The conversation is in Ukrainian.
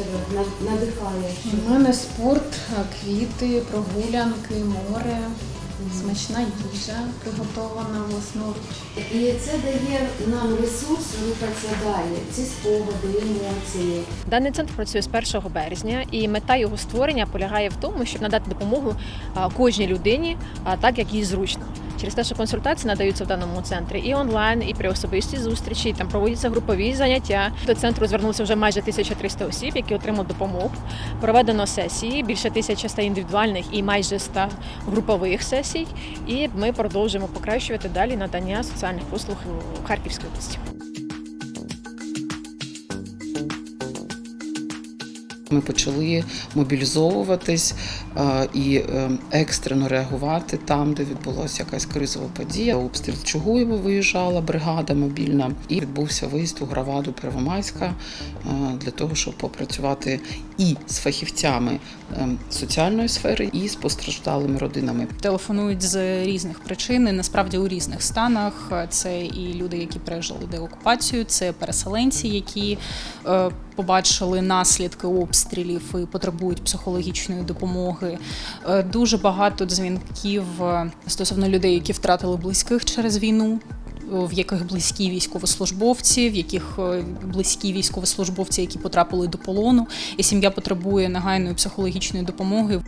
тебе надихає? У мене спорт, квіти, прогулянки, море, смачна їжа приготована власноруч. І це дає нам ресурс рухатися далі. Ці спогади, емоції. Даний центр працює з 1 березня, і мета його створення полягає в тому, щоб надати допомогу кожній людині, так як їй зручно. Через те, що консультації надаються в даному центрі і онлайн, і при особистій зустрічі, і там проводяться групові заняття. До центру звернулося вже майже 1300 осіб, які отримали допомогу. Проведено сесії, більше 1100 індивідуальних і майже 100 групових сесій. І ми продовжуємо покращувати далі надання соціальних послуг у Харківській області. Ми почали мобілізовуватись і е, екстрено реагувати там, де відбулася якась кризова подія. Обстріл Чугуєва виїжджала бригада мобільна, і відбувся виїзд у громаду Первомайська для того, щоб попрацювати і з фахівцями е, соціальної сфери, і з постраждалими родинами. телефонують з різних причин, насправді у різних станах. Це і люди, які пережили деокупацію, це переселенці, які е, побачили наслідки обстрілів і потребують психологічної допомоги. Е, Дуже багато дзвінків е, стосовно людей, які втратили близьких через війну. В яких близькі військовослужбовці, в яких е, близькі військовослужбовці, які потрапили до полону, і сім'я потребує негайної психологічної допомоги.